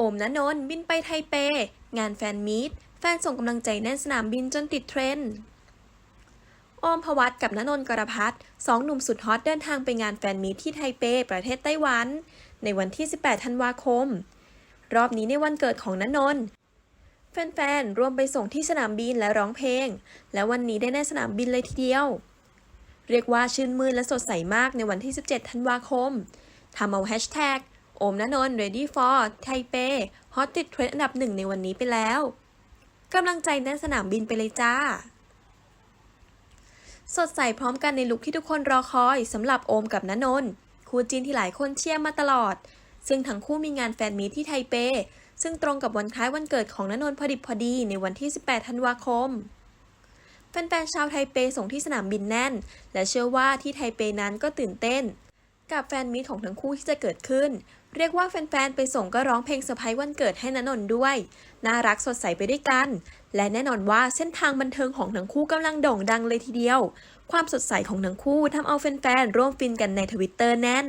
อมณนนท์บินไปไทเป งานแฟนมีตแฟนส่งกำลังใจแน่นสนามบินจนติดเทรนด์อมพวัตกับณนนท์กรพัฒน์สองหนุ่มสุดฮอตเดินทางไปงานแฟนมีตที่ไทเป ประเทศไต้หวัน ในวันที่ 18 ธันวาคม รอบนี้ในวันเกิดของณนนท์แฟนๆรวมไปส่งที่สนามบินและร้องเพลง และวันนี้ได้แน่สนามบินเลยทีเดียว เรียกว่าชื่นมื่นและสดใสมากในวันที่ 17 ธันวาคมทำเอาแฮชแท็ก โอมณนนท์ ready for ไทเปฮอตติดเทรนด์อันดับหนึ่งในวันนี้ไปแล้วกำลังใจแน่นสนามบินไปเลยจ้า สดใสพร้อมกันในลุคที่ทุกคนรอคอยสำหรับโอมกับณนนท์คู่จีนที่หลายคนเชียร์มาตลอด ซึ่งทั้งคู่มีงานแฟนมีที่ไทเป ซึ่งตรงกับวันคล้ายวันเกิดของณนนท์พอดิบพอดีในวันที่ 18 ธันวาคมแฟนๆชาวไทเปส่งที่สนามบินแน่น และเชื่อว่าที่ไทเปนั้นก็ตื่นเต้น กับแฟนมิตรของทั้งคู่ที่จะเกิดขึ้น เรียกว่าแฟนๆ ไปส่งก็ร้องเพลงเซอร์ไพรส์วันเกิดให้ณนนท์ด้วย น่ารักสดใสไปด้วยกัน และแน่นอนว่าเส้นทางบันเทิงของทั้งคู่กำลังโด่งดังเลยทีเดียว ความสดใสของทั้งคู่ทำเอาแฟนๆ ร่วมฟินกันในทวิตเตอร์แน่น